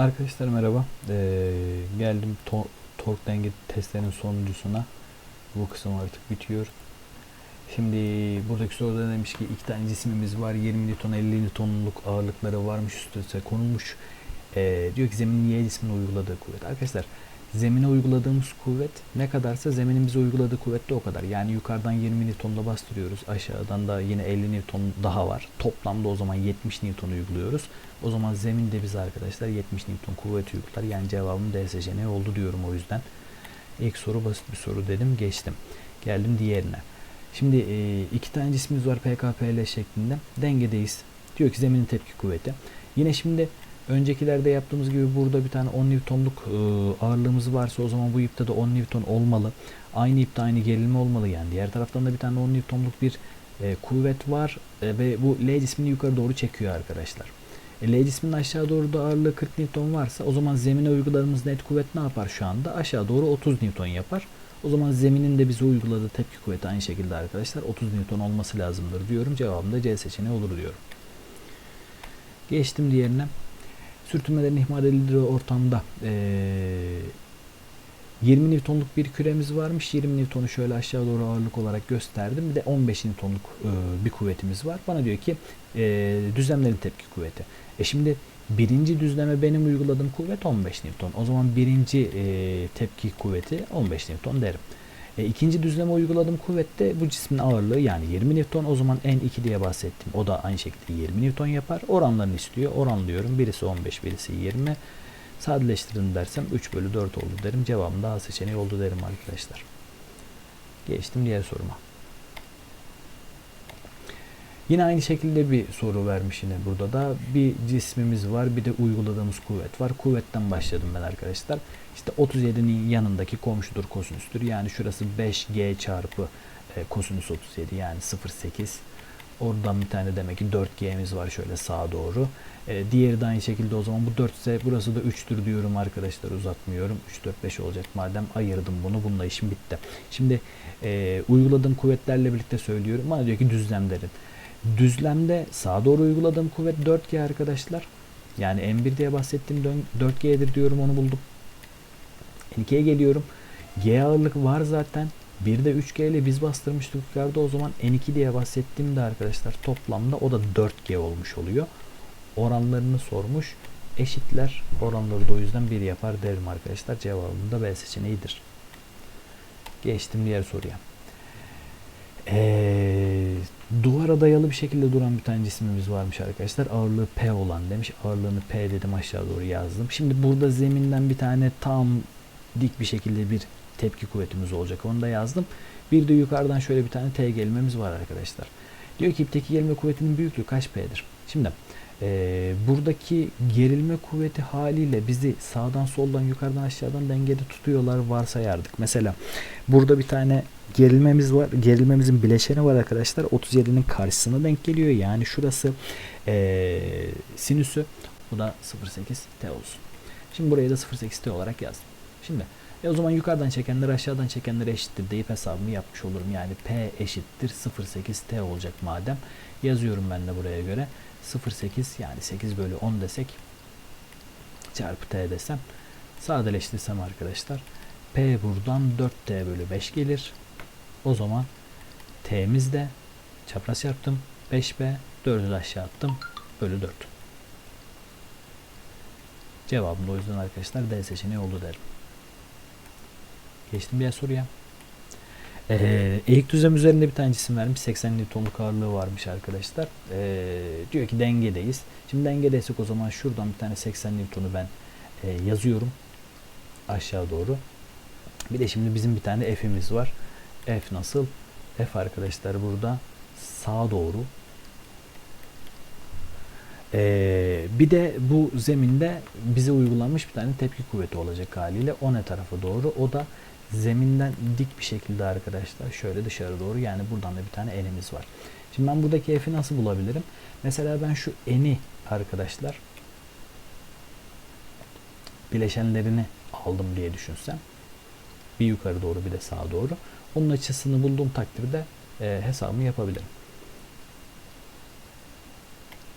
Arkadaşlar merhaba. Ee, geldim to tork denge testlerinin sonuncusuna. Bu kısım artık bitiyor. Şimdi buradaki soruda demiş ki iki tane cismimiz var. 20 Newton 50 Newtonluk ağırlıkları varmış üst üste konulmuş. Ee, diyor ki zeminin Y cismine uyguladığı kuvvet. Arkadaşlar zemine uyguladığımız kuvvet ne kadarsa zeminin bize uyguladığı kuvvet de o kadar. Yani yukarıdan 20 Newton'la bastırıyoruz. Aşağıdan da yine 50 Newton daha var. Toplamda o zaman 70 Newton uyguluyoruz. O zaman zemin de bize arkadaşlar 70 Newton kuvvet uygular. Yani cevabım D seçeneği oldu diyorum o yüzden. İlk soru basit bir soru dedim geçtim. Geldim diğerine. Şimdi e, iki tane cismimiz var PKPL şeklinde. Dengedeyiz. Diyor ki zeminin tepki kuvveti. Yine şimdi öncekilerde yaptığımız gibi burada bir tane 10 Newton'luk e, ağırlığımız varsa o zaman bu ipte de 10 Newton olmalı. Aynı ipte aynı gerilme olmalı yani. Diğer taraftan da bir tane 10 Newton'luk bir e, kuvvet var e, ve bu L cismini yukarı doğru çekiyor arkadaşlar. L cisminin aşağı doğru da ağırlığı 40 Newton varsa o zaman zemine uyguladığımız net kuvvet ne yapar şu anda? Aşağı doğru 30 Newton yapar. O zaman zeminin de bize uyguladığı tepki kuvveti aynı şekilde arkadaşlar 30 Newton olması lazımdır diyorum. Cevabım da C seçeneği olur diyorum. Geçtim diğerine. Sürtünmelerin ihmal edildiği ortamda ee, 20 Newton'luk bir küremiz varmış. 20 Newton'u şöyle aşağı doğru ağırlık olarak gösterdim. Bir de 15 Newton'luk e, bir kuvvetimiz var. Bana diyor ki e, düzlemlerin tepki kuvveti. E şimdi birinci düzleme benim uyguladığım kuvvet 15 Newton. O zaman birinci e, tepki kuvveti 15 Newton derim. E, ikinci düzleme uyguladığım kuvvette bu cismin ağırlığı yani 20 Newton. O zaman N2 diye bahsettim. O da aynı şekilde 20 Newton yapar. Oranlarını istiyor. Oranlıyorum. Birisi 15, birisi 20. Sadeleştirin dersem 3 bölü 4 oldu derim. Cevabım daha seçeneği oldu derim arkadaşlar. Geçtim diğer soruma. Yine aynı şekilde bir soru vermiş yine burada da. Bir cismimiz var bir de uyguladığımız kuvvet var. Kuvvetten başladım ben arkadaşlar. İşte 37'nin yanındaki komşudur kosinüstür. Yani şurası 5G çarpı e, kosinüs 37 yani 0,8. Oradan bir tane demek ki 4G'miz var şöyle sağa doğru. E, diğeri de aynı şekilde o zaman bu 4 ise burası da 3'tür diyorum arkadaşlar uzatmıyorum. 3, 4, 5 olacak madem ayırdım bunu. Bununla işim bitti. Şimdi e, uyguladığım kuvvetlerle birlikte söylüyorum. Bana diyor ki düzlemlerin. Düzlemde sağa doğru uyguladığım kuvvet 4G arkadaşlar. Yani M1 diye bahsettiğim 4G'dir diyorum onu buldum. N2'ye geliyorum. G ağırlık var zaten. Bir de 3G ile biz bastırmıştık yukarıda o zaman N2 diye bahsettiğimde arkadaşlar toplamda o da 4G olmuş oluyor. Oranlarını sormuş. Eşitler oranları da o yüzden 1 yapar derim arkadaşlar. Cevabım da B seçeneğidir. Geçtim diğer soruya. Ee, duvara dayalı bir şekilde duran bir tane cismimiz varmış arkadaşlar. Ağırlığı P olan demiş. Ağırlığını P dedim aşağı doğru yazdım. Şimdi burada zeminden bir tane tam dik bir şekilde bir tepki kuvvetimiz olacak. Onu da yazdım. Bir de yukarıdan şöyle bir tane T gerilmemiz var arkadaşlar. Diyor ki ipteki gerilme kuvvetinin büyüklüğü kaç P'dir? Şimdi e, buradaki gerilme kuvveti haliyle bizi sağdan soldan yukarıdan aşağıdan dengede tutuyorlar varsayardık. Mesela burada bir tane gerilmemiz var. Gerilmemizin bileşeni var arkadaşlar. 37'nin karşısına denk geliyor. Yani şurası e, sinüsü. Bu da 0.8 T olsun. Şimdi burayı da 0.8 T olarak yazdım. Şimdi e o zaman yukarıdan çekenler aşağıdan çekenler eşittir deyip hesabımı yapmış olurum. Yani P eşittir 0.8 T olacak madem. Yazıyorum ben de buraya göre. 0.8 yani 8 bölü 10 desek çarpı T desem sadeleştirsem arkadaşlar P buradan 4T bölü 5 gelir. O zaman T'miz de çapraz yaptım 5B 4'ü de aşağı attım bölü 4. Cevabım da o yüzden arkadaşlar D seçeneği oldu derim. Geçtim diğer soruya. Ee, eğik düzlem üzerinde bir tane cisim vermiş. 80 Newton'luk ağırlığı varmış arkadaşlar. Ee, diyor ki dengedeyiz. Şimdi dengedeysek o zaman şuradan bir tane 80 Newton'u ben e, yazıyorum. Aşağı doğru. Bir de şimdi bizim bir tane F'imiz var. F nasıl? F arkadaşlar burada sağa doğru. Ee, bir de bu zeminde bize uygulanmış bir tane tepki kuvveti olacak haliyle. O ne tarafa doğru? O da zeminden dik bir şekilde arkadaşlar şöyle dışarı doğru yani buradan da bir tane enimiz var. Şimdi ben buradaki f'i nasıl bulabilirim? Mesela ben şu eni arkadaşlar bileşenlerini aldım diye düşünsem bir yukarı doğru bir de sağa doğru onun açısını bulduğum takdirde e, hesabımı yapabilirim.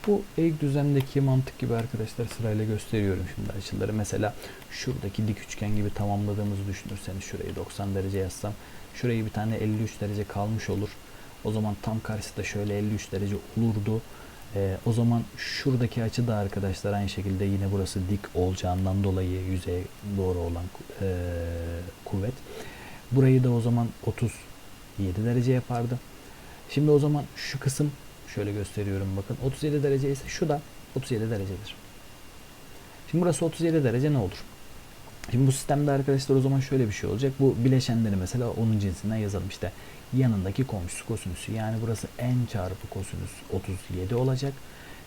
Bu eğik düzlemdeki mantık gibi arkadaşlar sırayla gösteriyorum şimdi açıları. Mesela şuradaki dik üçgen gibi tamamladığımızı düşünürseniz şurayı 90 derece yazsam şurayı bir tane 53 derece kalmış olur. O zaman tam karşısı da şöyle 53 derece olurdu. Ee, o zaman şuradaki açı da arkadaşlar aynı şekilde yine burası dik olacağından dolayı yüzeye doğru olan e, kuvvet. Burayı da o zaman 37 derece yapardı. Şimdi o zaman şu kısım şöyle gösteriyorum bakın 37 derece ise şu da 37 derecedir. Şimdi burası 37 derece ne olur? Şimdi bu sistemde arkadaşlar o zaman şöyle bir şey olacak. Bu bileşenleri mesela onun cinsinden yazalım işte. Yanındaki komşusu kosinüsü yani burası n çarpı kosinüs 37 olacak.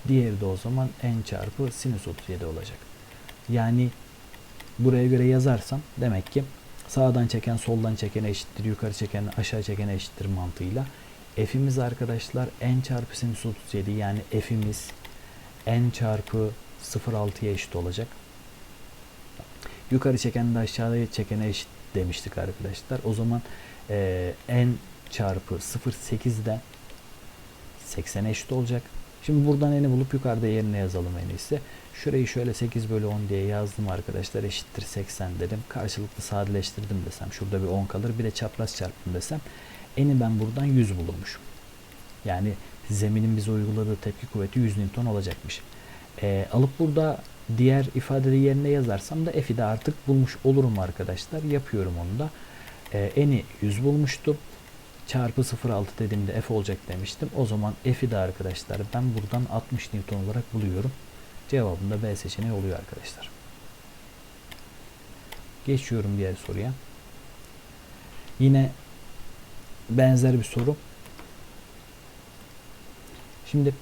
Diğeri de o zaman n çarpı sinüs 37 olacak. Yani buraya göre yazarsam demek ki sağdan çeken soldan çekene eşittir, yukarı çeken aşağı çekene eşittir mantığıyla. F'imiz arkadaşlar n çarpı sinüs 37 yani F'imiz n çarpı 0.6'ya eşit olacak. Yukarı çeken de aşağıya çekene eşit demiştik arkadaşlar. O zaman e, n çarpı 0.8'de 80'e eşit olacak. Şimdi buradan n'i bulup yukarıda yerine yazalım en iyisi. Şurayı şöyle 8 bölü 10 diye yazdım arkadaşlar. Eşittir 80 dedim. Karşılıklı sadeleştirdim desem. Şurada bir 10 kalır. Bir de çapraz çarptım desem. N'i ben buradan 100 bulurmuşum. Yani zeminin bize uyguladığı tepki kuvveti 100 Newton olacakmış. E, alıp burada diğer ifadede yerine yazarsam da F'i de artık bulmuş olurum arkadaşlar. Yapıyorum onu da. E, N'i 100 bulmuştum. Çarpı 0.6 dediğimde F olacak demiştim. O zaman F'i de arkadaşlar ben buradan 60 Newton olarak buluyorum. Cevabım da B seçeneği oluyor arkadaşlar. Geçiyorum diğer soruya. Yine benzer bir soru. Şimdi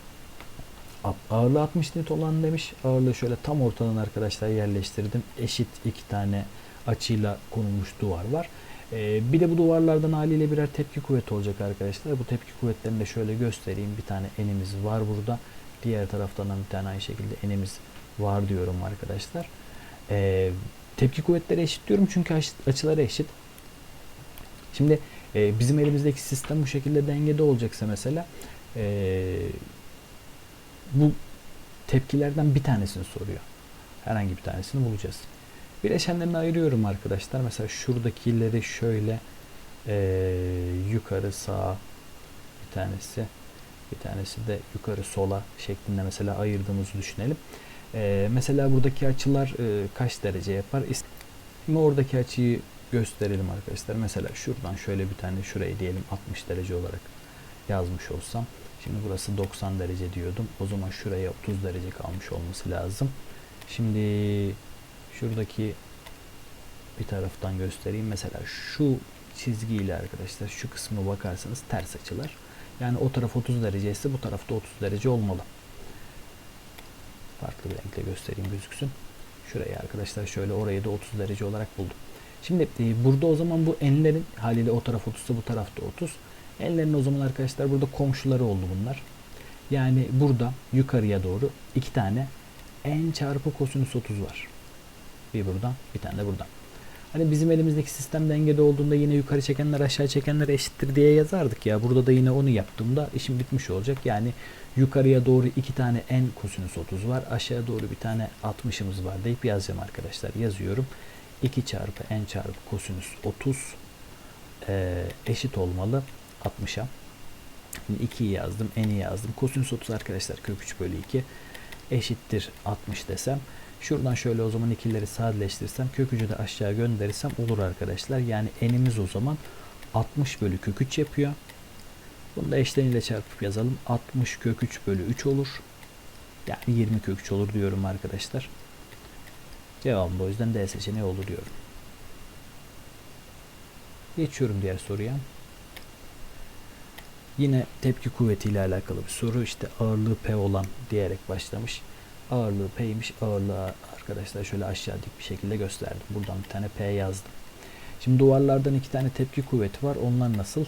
ağırlığı 60 Newton olan demiş. Ağırlığı şöyle tam ortadan arkadaşlar yerleştirdim. Eşit iki tane açıyla konulmuş duvar var. Ee, bir de bu duvarlardan haliyle birer tepki kuvveti olacak arkadaşlar. Bu tepki kuvvetlerini de şöyle göstereyim. Bir tane enimiz var burada. Diğer taraftan da bir tane aynı şekilde enimiz var diyorum arkadaşlar. Ee, tepki kuvvetleri eşit diyorum çünkü açıları eşit. Şimdi e, bizim elimizdeki sistem bu şekilde dengede olacaksa mesela e, bu tepkilerden bir tanesini soruyor. Herhangi bir tanesini bulacağız. Bileşenlerini ayırıyorum arkadaşlar. Mesela şuradakileri şöyle e, yukarı sağa bir tanesi bir tanesi de yukarı sola şeklinde mesela ayırdığımızı düşünelim. E, mesela buradaki açılar e, kaç derece yapar? Şimdi oradaki açıyı gösterelim arkadaşlar. Mesela şuradan şöyle bir tane şurayı diyelim 60 derece olarak yazmış olsam. Şimdi burası 90 derece diyordum. O zaman şuraya 30 derece kalmış olması lazım. Şimdi şuradaki bir taraftan göstereyim. Mesela şu çizgiyle arkadaşlar şu kısmı bakarsanız ters açılar. Yani o taraf 30 derece ise bu tarafta 30 derece olmalı. Farklı bir renkle göstereyim gözüksün. Şurayı arkadaşlar şöyle orayı da 30 derece olarak buldum. Şimdi e, burada o zaman bu enlerin haliyle o taraf 30 ise bu tarafta 30. Enlerin o zaman arkadaşlar burada komşuları oldu bunlar. Yani burada yukarıya doğru iki tane en çarpı kosinüs 30 var. Bir buradan bir tane de buradan. Hani bizim elimizdeki sistem dengede olduğunda yine yukarı çekenler aşağı çekenler eşittir diye yazardık ya. Burada da yine onu yaptığımda işim bitmiş olacak. Yani yukarıya doğru iki tane n kosinüs 30 var. Aşağıya doğru bir tane 60'ımız var deyip yazacağım arkadaşlar. Yazıyorum. 2 çarpı n çarpı kosinüs 30 e, eşit olmalı 60'a. 2'yi yazdım, n'i yazdım. Kosinüs 30 arkadaşlar kök 3 bölü 2 eşittir 60 desem. Şuradan şöyle o zaman ikileri sadeleştirsem kök 3'ü de aşağı gönderirsem olur arkadaşlar. Yani n'imiz o zaman 60 bölü kök 3 yapıyor. Bunu da eşleniyle çarpıp yazalım. 60 kök 3 bölü 3 olur. Yani 20 kök 3 olur diyorum arkadaşlar. Cevabım o yüzden D seçeneği olur diyorum. Geçiyorum diğer soruya. Yine tepki kuvveti ile alakalı bir soru. İşte ağırlığı P olan diyerek başlamış. Ağırlığı P'ymiş. Ağırlığı arkadaşlar şöyle aşağı dik bir şekilde gösterdim. Buradan bir tane P yazdım. Şimdi duvarlardan iki tane tepki kuvveti var. Onlar nasıl?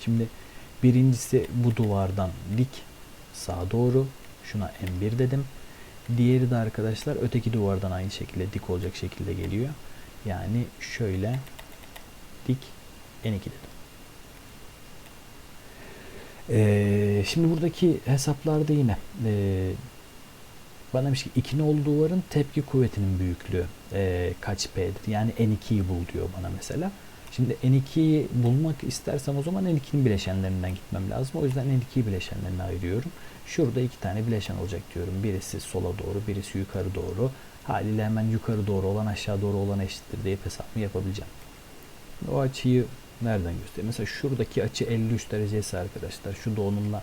Şimdi birincisi bu duvardan dik sağa doğru. Şuna M1 dedim. Diğeri de arkadaşlar öteki duvardan aynı şekilde dik olacak şekilde geliyor. Yani şöyle dik N2 dedim. Ee, şimdi buradaki hesaplarda yine ee, bana demiş ki iki nolu duvarın tepki kuvvetinin büyüklüğü ee, kaç P'dir? Yani N2'yi bul diyor bana mesela. Şimdi N2'yi bulmak istersem o zaman N2'nin bileşenlerinden gitmem lazım. O yüzden N2'yi bileşenlerine ayırıyorum. Şurada iki tane bileşen olacak diyorum. Birisi sola doğru, birisi yukarı doğru. Haliyle hemen yukarı doğru olan aşağı doğru olan eşittir deyip hesabımı yapabileceğim. O açıyı nereden göstereyim? Mesela şuradaki açı 53 derece ise arkadaşlar şu doğununla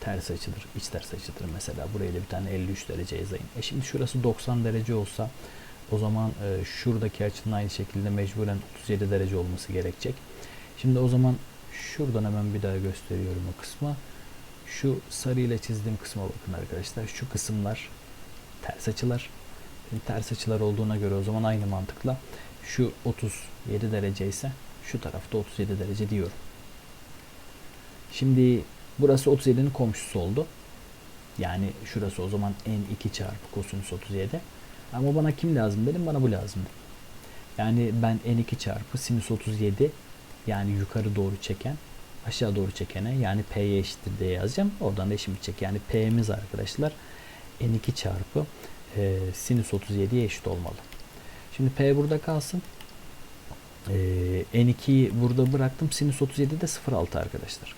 ters açıdır. iç ters açıdır mesela. Buraya da bir tane 53 derece yazayım. E şimdi şurası 90 derece olsa o zaman e, şuradaki açının aynı şekilde mecburen 37 derece olması gerekecek. Şimdi o zaman şuradan hemen bir daha gösteriyorum o kısmı. Şu sarı ile çizdiğim kısma bakın arkadaşlar. Şu kısımlar ters açılar. Şimdi ters açılar olduğuna göre o zaman aynı mantıkla şu 37 derece ise şu tarafta 37 derece diyorum. Şimdi burası 37'nin komşusu oldu. Yani şurası o zaman n2 çarpı kosinüs 37. Ama bana kim lazım dedim? Bana bu lazım. Yani ben n2 çarpı sinüs 37 yani yukarı doğru çeken aşağı doğru çekene yani p'ye eşittir diye yazacağım. Oradan da eşim bitecek. Yani p'miz arkadaşlar n2 çarpı e, sinüs 37'ye eşit olmalı. Şimdi p burada kalsın. E, n2'yi burada bıraktım. Sinüs 37 de 0.6 arkadaşlar.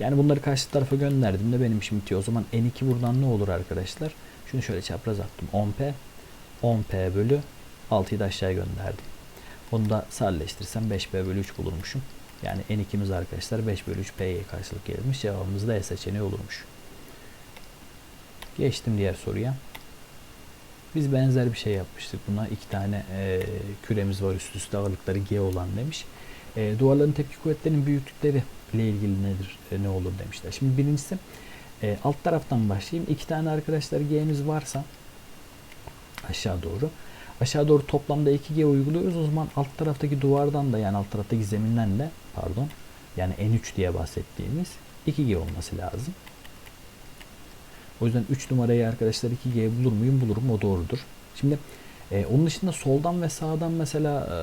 Yani bunları karşı tarafa gönderdim de benim işim bitiyor. O zaman n2 buradan ne olur arkadaşlar? Şunu şöyle çapraz attım. 10p 10p bölü 6'yı da aşağıya gönderdim. Onu da sadeleştirsem 5p bölü 3 bulurmuşum. Yani n2'miz arkadaşlar 5 bölü 3 p'ye karşılık gelirmiş. Cevabımız da E seçeneği olurmuş. Geçtim diğer soruya. Biz benzer bir şey yapmıştık buna. iki tane e, küremiz var üst üste ağırlıkları G olan demiş. E, duvarların tepki kuvvetlerinin büyüklükleri ile ilgili nedir, e, ne olur demişler. Şimdi birincisi e, alt taraftan başlayayım. İki tane arkadaşlar G'miz varsa aşağı doğru. Aşağı doğru toplamda 2G uyguluyoruz. O zaman alt taraftaki duvardan da yani alt taraftaki zeminden de pardon yani N3 diye bahsettiğimiz 2G olması lazım. O yüzden 3 numarayı arkadaşlar 2G bulur muyum? Bulurum. O doğrudur. Şimdi e, onun dışında soldan ve sağdan mesela e,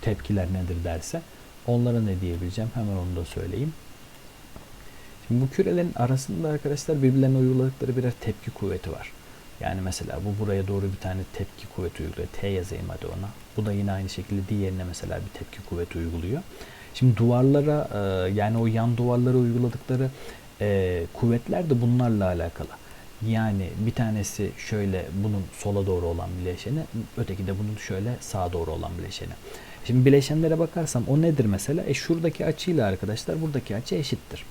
tepkiler nedir derse onlara ne diyebileceğim? Hemen onu da söyleyeyim. Şimdi bu kürelerin arasında arkadaşlar birbirlerine uyguladıkları birer tepki kuvveti var. Yani mesela bu buraya doğru bir tane tepki kuvveti uyguluyor. T yazayım hadi ona. Bu da yine aynı şekilde diğerine mesela bir tepki kuvveti uyguluyor. Şimdi duvarlara e, yani o yan duvarlara uyguladıkları e, kuvvetler de bunlarla alakalı. Yani bir tanesi şöyle bunun sola doğru olan bileşeni, öteki de bunun şöyle sağa doğru olan bileşeni. Şimdi bileşenlere bakarsam o nedir mesela? E şuradaki açıyla arkadaşlar buradaki açı eşittir.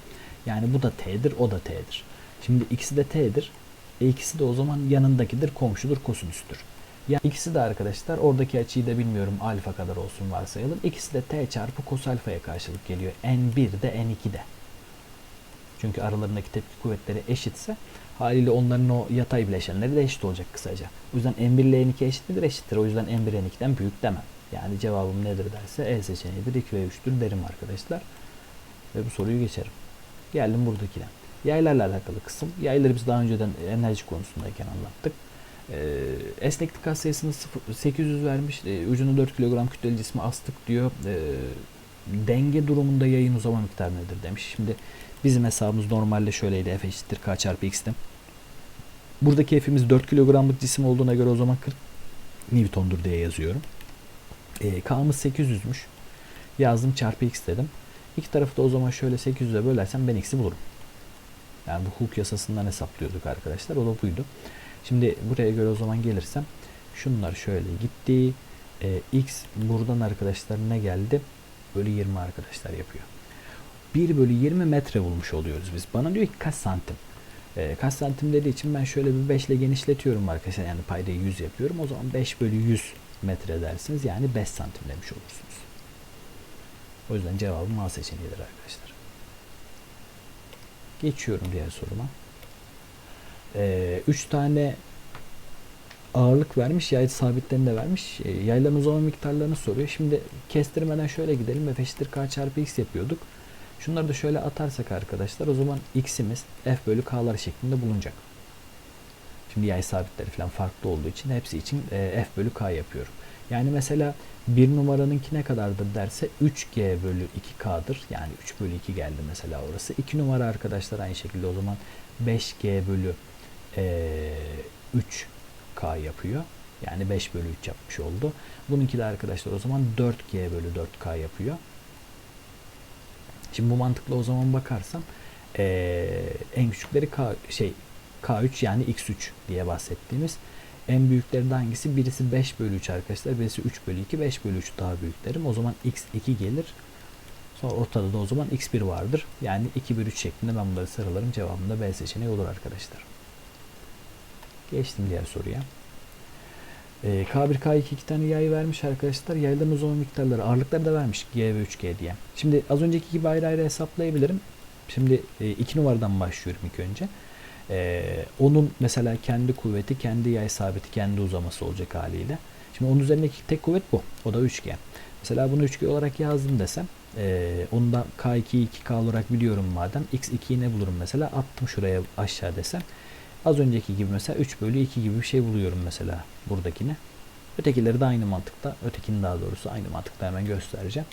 Yani bu da t'dir, o da t'dir. Şimdi ikisi de t'dir. E ikisi de o zaman yanındakidir, komşudur, kosinüstür. Yani ikisi de arkadaşlar oradaki açıyı da bilmiyorum alfa kadar olsun varsayalım. İkisi de t çarpı kos alfaya karşılık geliyor. N1 de N2 de. Çünkü aralarındaki tepki kuvvetleri eşitse haliyle onların o yatay bileşenleri de eşit olacak kısaca. O yüzden M1 ile N2 eşit midir? Eşittir. O yüzden M1 N2'den büyük demem. Yani cevabım nedir derse E seçeneğidir. 2 ve 3'tür derim arkadaşlar. Ve bu soruyu geçerim. Geldim buradakine. Yaylarla alakalı kısım. Yayları biz daha önceden enerji konusundayken anlattık. Ee, esneklik sayısını 800 vermiş. Ee, ucunu 4 kilogram kütleli cismi astık diyor. Ee, denge durumunda yayın uzama miktarı nedir demiş. Şimdi bizim hesabımız normalde şöyleydi. F eşittir K çarpı X'ti. Buradaki F'imiz 4 kilogramlık cisim olduğuna göre o zaman 40 Newton'dur diye yazıyorum. Ee, K'mız 800'müş. Yazdım çarpı X dedim. İki tarafı da o zaman şöyle 800'e bölersem ben X'i bulurum. Yani bu Hooke yasasından hesaplıyorduk arkadaşlar. O da buydu. Şimdi buraya göre o zaman gelirsem şunlar şöyle gitti. Ee, X buradan arkadaşlar ne geldi? Bölü 20 arkadaşlar yapıyor. 1 bölü 20 metre bulmuş oluyoruz biz. Bana diyor ki kaç santim? Ee, kaç santim dediği için ben şöyle bir 5 ile genişletiyorum arkadaşlar. Yani paydayı 100 yapıyorum. O zaman 5 bölü 100 metre dersiniz. Yani 5 santim demiş olursunuz. O yüzden cevabım A seçeneğidir arkadaşlar. Geçiyorum diğer soruma. 3 ee, tane ağırlık vermiş, yay sabitlerini de vermiş. E, yayların uzama miktarlarını soruyor. Şimdi kestirmeden şöyle gidelim. F eşittir K çarpı X yapıyorduk. Şunları da şöyle atarsak arkadaşlar o zaman X'imiz F bölü K'lar şeklinde bulunacak. Şimdi yay sabitleri falan farklı olduğu için hepsi için e, F bölü K yapıyorum. Yani mesela bir numaranınki ne kadardır derse 3G bölü 2K'dır. Yani 3 bölü 2 geldi mesela orası. 2 numara arkadaşlar aynı şekilde o zaman 5G bölü eee 3K yapıyor. Yani 5 bölü 3 yapmış oldu. Bununki de arkadaşlar o zaman 4G bölü 4K yapıyor. Şimdi bu mantıkla o zaman bakarsam eee, en küçükleri K şey K3 yani X3 diye bahsettiğimiz en büyükleri de hangisi? Birisi 5 bölü 3 arkadaşlar. Birisi 3 bölü 2. 5 bölü 3 daha büyüklerim. O zaman X2 gelir. Sonra ortada da o zaman X1 vardır. Yani 2 bölü 3 şeklinde ben bunları sıralarım. Cevabında B seçeneği olur arkadaşlar. Geçtim diğer soruya. Ee, K1, K2 iki tane yay vermiş arkadaşlar. Yayların uzama miktarları, ağırlıkları da vermiş G ve 3G diye. Şimdi az önceki gibi ayrı ayrı hesaplayabilirim. Şimdi 2 numaradan başlıyorum ilk önce. Ee, onun mesela kendi kuvveti, kendi yay sabiti, kendi uzaması olacak haliyle. Şimdi onun üzerindeki tek kuvvet bu. O da 3G. Mesela bunu 3G olarak yazdım desem. E, onu da K2'yi 2K olarak biliyorum madem. X2'yi ne bulurum mesela? Attım şuraya aşağı desem. Az önceki gibi mesela 3 bölü 2 gibi bir şey buluyorum mesela buradakini. Ötekileri de aynı mantıkta. Ötekini daha doğrusu aynı mantıkta hemen göstereceğim.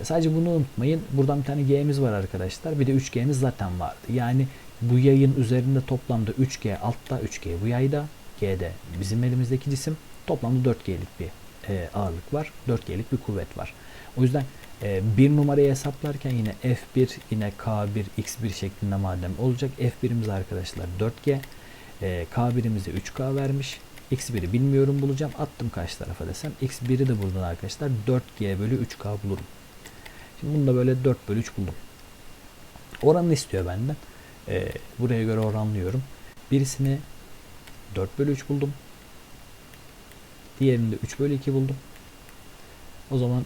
E, sadece bunu unutmayın. Buradan bir tane G'miz var arkadaşlar. Bir de 3G'miz zaten vardı. Yani bu yayın üzerinde toplamda 3G altta 3G bu yayda G'de bizim elimizdeki cisim toplamda 4G'lik bir e, ağırlık var. 4G'lik bir kuvvet var. O yüzden e, bir numarayı hesaplarken yine F1 yine K1 X1 şeklinde madem olacak. F1'imiz arkadaşlar 4G. E, K1'imize 3K vermiş. X1'i bilmiyorum bulacağım. Attım kaç tarafa desem. X1'i de buradan arkadaşlar 4G bölü 3K bulurum. Şimdi bunu da böyle 4 bölü 3 buldum. Oranını istiyor benden. E, buraya göre oranlıyorum. Birisini 4 bölü 3 buldum. Diğerini de 3 bölü 2 buldum. O zaman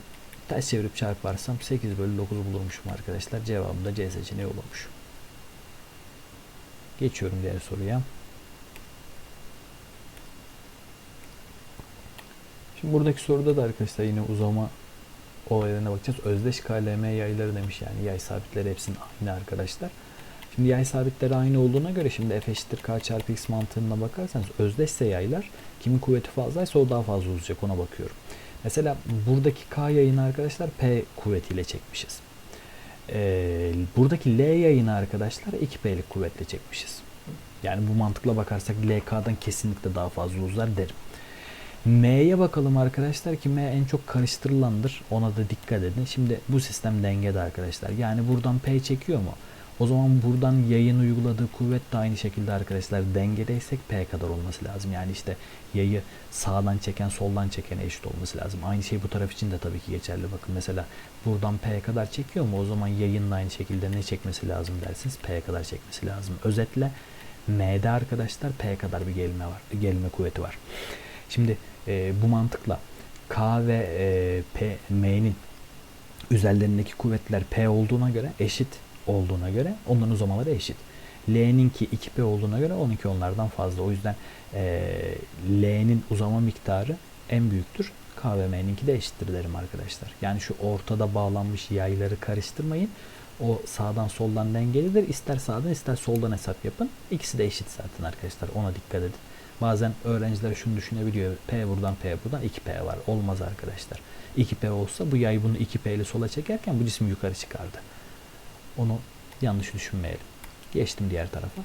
ters çevirip çarparsam 8 bölü 9 bulurmuşum arkadaşlar. Cevabım da C seçeneği olurmuş. Geçiyorum diğer soruya. Şimdi buradaki soruda da arkadaşlar yine uzama olaylarına bakacağız. Özdeş KLM yayları demiş yani yay sabitleri hepsinin aynı arkadaşlar. Şimdi yay sabitleri aynı olduğuna göre şimdi F eşittir K çarpı X mantığına bakarsanız özdeşse yaylar kimin kuvveti fazlaysa o daha fazla uzayacak ona bakıyorum. Mesela buradaki K yayını arkadaşlar P kuvvetiyle çekmişiz. Ee, buradaki L yayını arkadaşlar 2P'lik kuvvetle çekmişiz. Yani bu mantıkla bakarsak LK'dan kesinlikle daha fazla uzar derim. M'ye bakalım arkadaşlar ki M en çok karıştırılandır. Ona da dikkat edin. Şimdi bu sistem dengede arkadaşlar. Yani buradan P çekiyor mu? O zaman buradan yayın uyguladığı kuvvet de aynı şekilde arkadaşlar dengedeysek P kadar olması lazım. Yani işte yayı sağdan çeken soldan çekene eşit olması lazım. Aynı şey bu taraf için de tabii ki geçerli. Bakın mesela buradan P kadar çekiyor mu? O zaman yayın da aynı şekilde ne çekmesi lazım dersiniz? P kadar çekmesi lazım. Özetle M'de arkadaşlar P kadar bir gelme var. Gelme kuvveti var. Şimdi e, bu mantıkla K ve e, P, M'nin üzerlerindeki kuvvetler P olduğuna göre eşit olduğuna göre onların uzamaları eşit. L'ninki 2P olduğuna göre 12 onlardan fazla. O yüzden e, L'nin uzama miktarı en büyüktür. K ve M'ninki de eşittir derim arkadaşlar. Yani şu ortada bağlanmış yayları karıştırmayın. O sağdan soldan dengelidir. İster sağdan ister soldan hesap yapın. İkisi de eşit zaten arkadaşlar. Ona dikkat edin. Bazen öğrenciler şunu düşünebiliyor. P buradan P buradan 2P var. Olmaz arkadaşlar. 2P olsa bu yay bunu 2P ile sola çekerken bu cisim yukarı çıkardı. Onu yanlış düşünmeyelim. Geçtim diğer tarafa.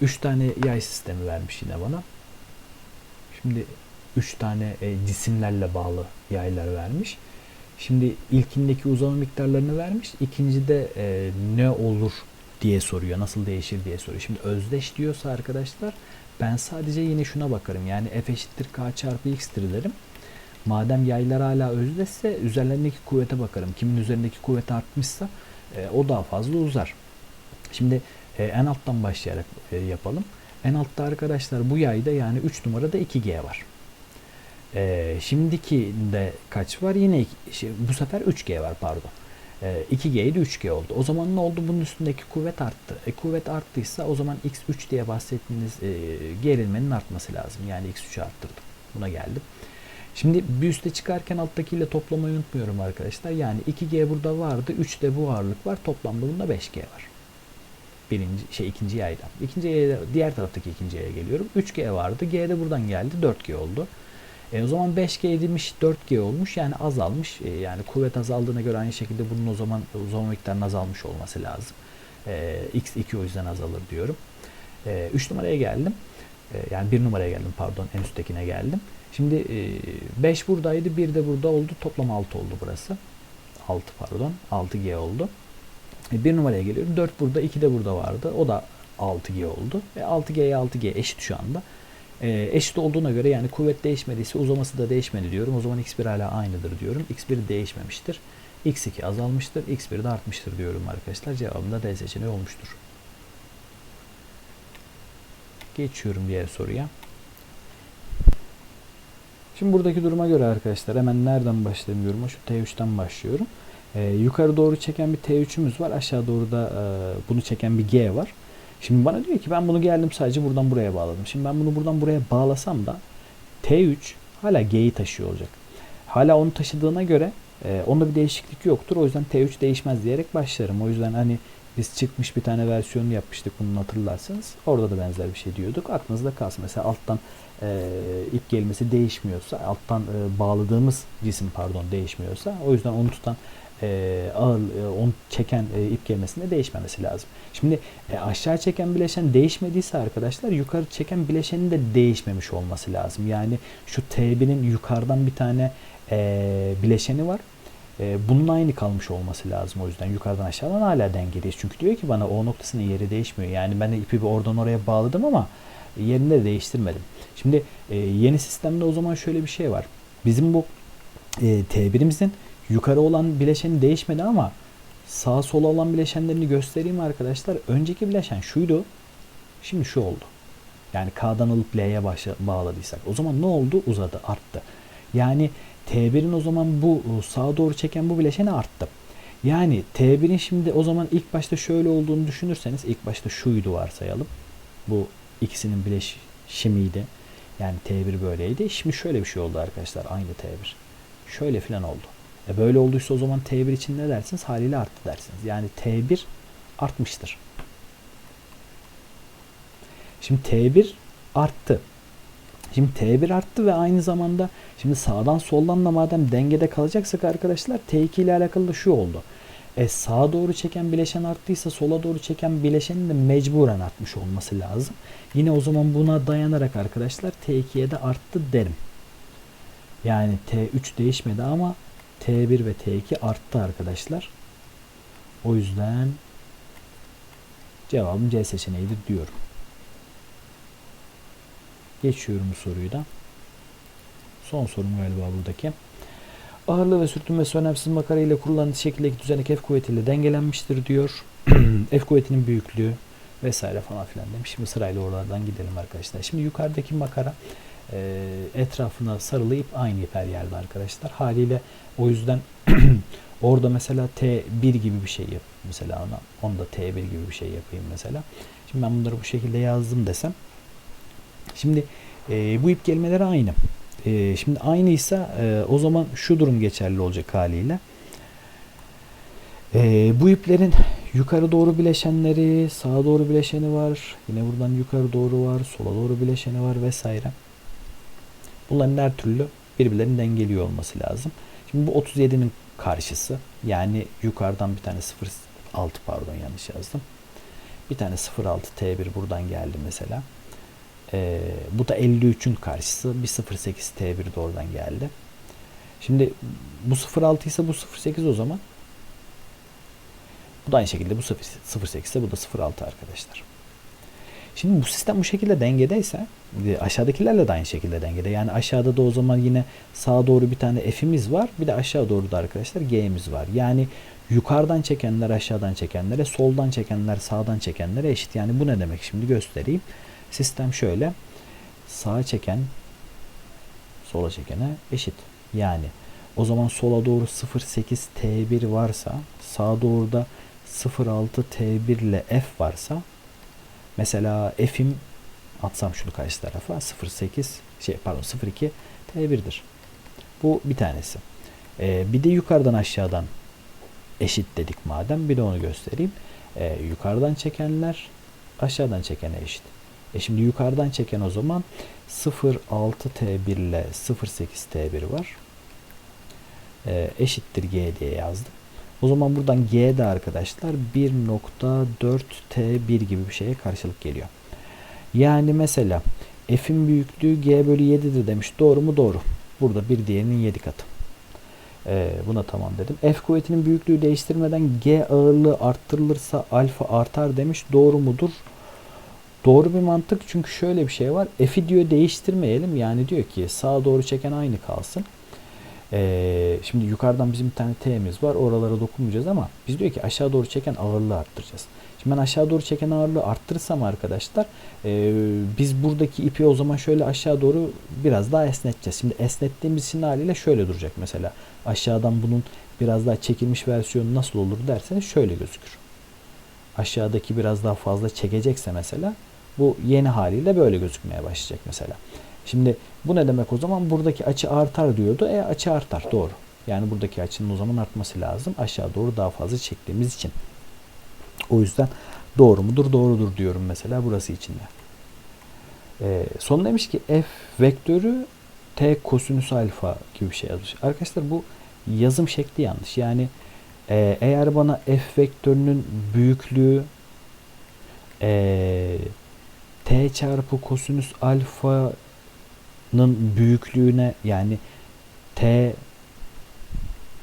3 ee, tane yay sistemi vermiş yine bana. Şimdi 3 tane e, cisimlerle bağlı yaylar vermiş. Şimdi ilkindeki uzama miktarlarını vermiş. İkincide e, ne olur diye soruyor. Nasıl değişir diye soruyor. Şimdi özdeş diyorsa arkadaşlar ben sadece yine şuna bakarım. Yani f eşittir k çarpı x'tir derim. Madem yaylar hala özdeşse üzerlerindeki kuvvete bakarım. Kimin üzerindeki kuvvet artmışsa e, o daha fazla uzar. Şimdi e, en alttan başlayarak e, yapalım. En altta arkadaşlar bu yayda yani 3 numarada 2G var. E, şimdiki de kaç var? Yine şey, bu sefer 3G var pardon. E, 2G idi 3G oldu. O zaman ne oldu? Bunun üstündeki kuvvet arttı. E, kuvvet arttıysa o zaman X3 diye bahsettiğiniz e, gerilmenin artması lazım. Yani X3'ü arttırdım. Buna geldim. Şimdi bir üste çıkarken alttakiyle toplamayı unutmuyorum arkadaşlar. Yani 2G burada vardı. 3 de bu ağırlık var. Toplamda bunda 5G var. Birinci şey ikinci yaydan. İkinci yayda diğer taraftaki ikinci yaya geliyorum. 3G vardı. G de buradan geldi. 4G oldu. E, o zaman 5G edilmiş 4G olmuş yani azalmış. E, yani kuvvet azaldığına göre aynı şekilde bunun o zaman uzama miktarının azalmış olması lazım. E, X2 o yüzden azalır diyorum. 3 numaraya geldim. E, yani 1 numaraya geldim pardon en üsttekine geldim. Şimdi 5 e, buradaydı 1 de burada oldu. Toplam 6 oldu burası. 6 pardon 6G oldu. E, 1 numaraya geliyorum. 4 burada 2 de burada vardı. O da 6G oldu. E, 6G'ye 6G eşit şu anda. E, eşit olduğuna göre yani kuvvet değişmediyse uzaması da değişmedi diyorum. O zaman x1 hala aynıdır diyorum. x1 değişmemiştir. x2 azalmıştır. x1 de artmıştır diyorum arkadaşlar. Cevabım D seçeneği olmuştur. Geçiyorum diğer soruya. Şimdi buradaki duruma göre arkadaşlar hemen nereden başlayayım yoruma? Şu T3'ten başlıyorum. Ee, yukarı doğru çeken bir T3'ümüz var. Aşağı doğru da e, bunu çeken bir G var. Şimdi bana diyor ki ben bunu geldim sadece buradan buraya bağladım. Şimdi ben bunu buradan buraya bağlasam da T3 hala G'yi taşıyor olacak. Hala onu taşıdığına göre e, onda bir değişiklik yoktur. O yüzden T3 değişmez diyerek başlarım. O yüzden hani biz çıkmış bir tane versiyonu yapmıştık bunu hatırlarsanız. Orada da benzer bir şey diyorduk. Aklınızda kalsın. Mesela alttan e, ip gelmesi değişmiyorsa, alttan e, bağladığımız cisim pardon değişmiyorsa o yüzden onu tutan e, ağır, e, onu çeken e, ip gelmesinde değişmemesi lazım. Şimdi e, aşağı çeken bileşen değişmediyse arkadaşlar yukarı çeken bileşenin de değişmemiş olması lazım. Yani şu T1'in yukarıdan bir tane e, bileşeni var. E, bunun aynı kalmış olması lazım o yüzden yukarıdan aşağıdan hala dengedeyiz. Çünkü diyor ki bana o noktasının yeri değişmiyor. Yani ben de ipi bir oradan oraya bağladım ama yerini de değiştirmedim. Şimdi e, yeni sistemde o zaman şöyle bir şey var. Bizim bu e, T1'imizin yukarı olan bileşeni değişmedi ama sağ sola olan bileşenlerini göstereyim arkadaşlar. Önceki bileşen şuydu. Şimdi şu oldu. Yani K'dan alıp L'ye bağladıysak. O zaman ne oldu? Uzadı, arttı. Yani T1'in o zaman bu sağa doğru çeken bu bileşeni arttı. Yani T1'in şimdi o zaman ilk başta şöyle olduğunu düşünürseniz ilk başta şuydu varsayalım. Bu ikisinin bileşimiydi. Yani T1 böyleydi. Şimdi şöyle bir şey oldu arkadaşlar. Aynı T1. Şöyle filan oldu. E böyle olduysa o zaman T1 için ne dersiniz? Haliyle arttı dersiniz. Yani T1 artmıştır. Şimdi T1 arttı. Şimdi T1 arttı ve aynı zamanda şimdi sağdan soldan da madem dengede kalacaksak arkadaşlar T2 ile alakalı da şu oldu. E sağa doğru çeken bileşen arttıysa sola doğru çeken bileşenin de mecburen artmış olması lazım. Yine o zaman buna dayanarak arkadaşlar T2'ye de arttı derim. Yani T3 değişmedi ama T1 ve T2 arttı arkadaşlar. O yüzden cevabım C seçeneğidir diyorum. Geçiyorum soruyu da. Son sorum galiba buradaki. Ağırlığı ve sürtünmesi önemsiz makara ile kullanılan şekildeki düzenek F kuvvetiyle dengelenmiştir diyor. F kuvvetinin büyüklüğü vesaire falan filan demiş. Şimdi sırayla oralardan gidelim arkadaşlar. Şimdi yukarıdaki makara e, etrafına sarılı ip aynı ip yerde arkadaşlar. Haliyle o yüzden orada mesela T1 gibi bir şey yap. Mesela ona, onda T1 gibi bir şey yapayım mesela. Şimdi ben bunları bu şekilde yazdım desem. Şimdi e, bu ip kelimeleri aynı. E, şimdi aynıysa e, o zaman şu durum geçerli olacak haliyle. E, bu iplerin yukarı doğru bileşenleri, sağa doğru bileşeni var. Yine buradan yukarı doğru var, sola doğru bileşeni var vesaire. Bunların her türlü birbirlerini dengeliyor olması lazım. Şimdi bu 37'nin karşısı. Yani yukarıdan bir tane 06 pardon yanlış yazdım. Bir tane 06 T1 buradan geldi mesela. Ee, bu da 53'ün karşısı. Bir 08 T1 de oradan geldi. Şimdi bu 06 ise bu 08 o zaman. Bu da aynı şekilde bu 08 ise bu da 06 arkadaşlar. Şimdi bu sistem bu şekilde dengedeyse e, aşağıdakilerle de aynı şekilde dengede. Yani aşağıda da o zaman yine sağa doğru bir tane F'imiz var. Bir de aşağı doğru da arkadaşlar G'miz var. Yani yukarıdan çekenler aşağıdan çekenlere, soldan çekenler sağdan çekenlere eşit. Yani bu ne demek şimdi göstereyim. Sistem şöyle. Sağa çeken sola çekene eşit. Yani o zaman sola doğru 0.8 T1 varsa sağa doğru da 0.6 T1 ile F varsa mesela F'im atsam şunu karşı tarafa 0.8 şey pardon 0.2 T1'dir. Bu bir tanesi. Ee, bir de yukarıdan aşağıdan eşit dedik madem bir de onu göstereyim. Ee, yukarıdan çekenler aşağıdan çekene eşit. E şimdi yukarıdan çeken o zaman 0.6T1 ile 0.8T1 var. E, eşittir G diye yazdım. O zaman buradan G de arkadaşlar 1.4T1 gibi bir şeye karşılık geliyor. Yani mesela F'in büyüklüğü G bölü 7'dir demiş. Doğru mu? Doğru. Burada bir diğerinin 7 katı. Ee, buna tamam dedim. F kuvvetinin büyüklüğü değiştirmeden G ağırlığı arttırılırsa alfa artar demiş. Doğru mudur? Doğru bir mantık çünkü şöyle bir şey var. F'i diyor değiştirmeyelim. Yani diyor ki sağa doğru çeken aynı kalsın. Ee, şimdi yukarıdan bizim bir tane T'miz var. Oralara dokunmayacağız ama biz diyor ki aşağı doğru çeken ağırlığı arttıracağız. Şimdi ben aşağı doğru çeken ağırlığı arttırırsam arkadaşlar e, biz buradaki ipi o zaman şöyle aşağı doğru biraz daha esneteceğiz. Şimdi esnettiğimiz için haliyle şöyle duracak mesela. Aşağıdan bunun biraz daha çekilmiş versiyonu nasıl olur derseniz şöyle gözükür. Aşağıdaki biraz daha fazla çekecekse mesela bu yeni haliyle böyle gözükmeye başlayacak mesela. Şimdi bu ne demek o zaman? Buradaki açı artar diyordu. E açı artar doğru. Yani buradaki açının o zaman artması lazım. Aşağı doğru daha fazla çektiğimiz için. O yüzden doğru mudur? Doğrudur diyorum mesela burası için de. Ee, son demiş ki f vektörü t kosinüs alfa gibi bir şey yazmış. Arkadaşlar bu yazım şekli yanlış. Yani e, eğer bana f vektörünün büyüklüğü e, t çarpı kosinüs alfanın büyüklüğüne yani t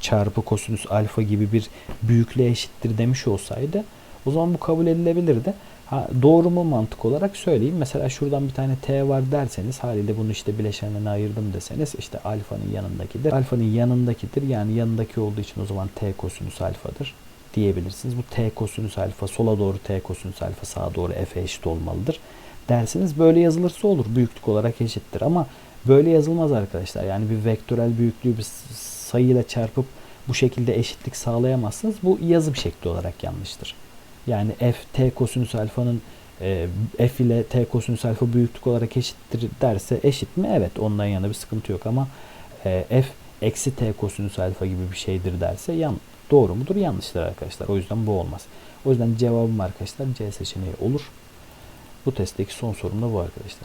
çarpı kosinüs alfa gibi bir büyüklüğe eşittir demiş olsaydı o zaman bu kabul edilebilirdi. Ha, doğru mu mantık olarak söyleyeyim. Mesela şuradan bir tane t var derseniz haliyle bunu işte bileşenlerine ayırdım deseniz işte alfanın yanındakidir. Alfanın yanındakidir yani yanındaki olduğu için o zaman t kosinüs alfadır diyebilirsiniz. Bu t kosinüs alfa sola doğru t kosinüs alfa sağa doğru f'e eşit olmalıdır derseniz böyle yazılırsa olur. Büyüklük olarak eşittir ama böyle yazılmaz arkadaşlar. Yani bir vektörel büyüklüğü bir sayıyla çarpıp bu şekilde eşitlik sağlayamazsınız. Bu yazım şekli olarak yanlıştır. Yani f t kosinüs alfanın e, f ile t kosinüs alfa büyüklük olarak eşittir derse eşit mi? Evet ondan yana bir sıkıntı yok ama e, f eksi t kosinüs alfa gibi bir şeydir derse yan, doğru mudur? Yanlıştır arkadaşlar. O yüzden bu olmaz. O yüzden cevabım arkadaşlar C seçeneği olur. Bu testteki son sorum da bu arkadaşlar.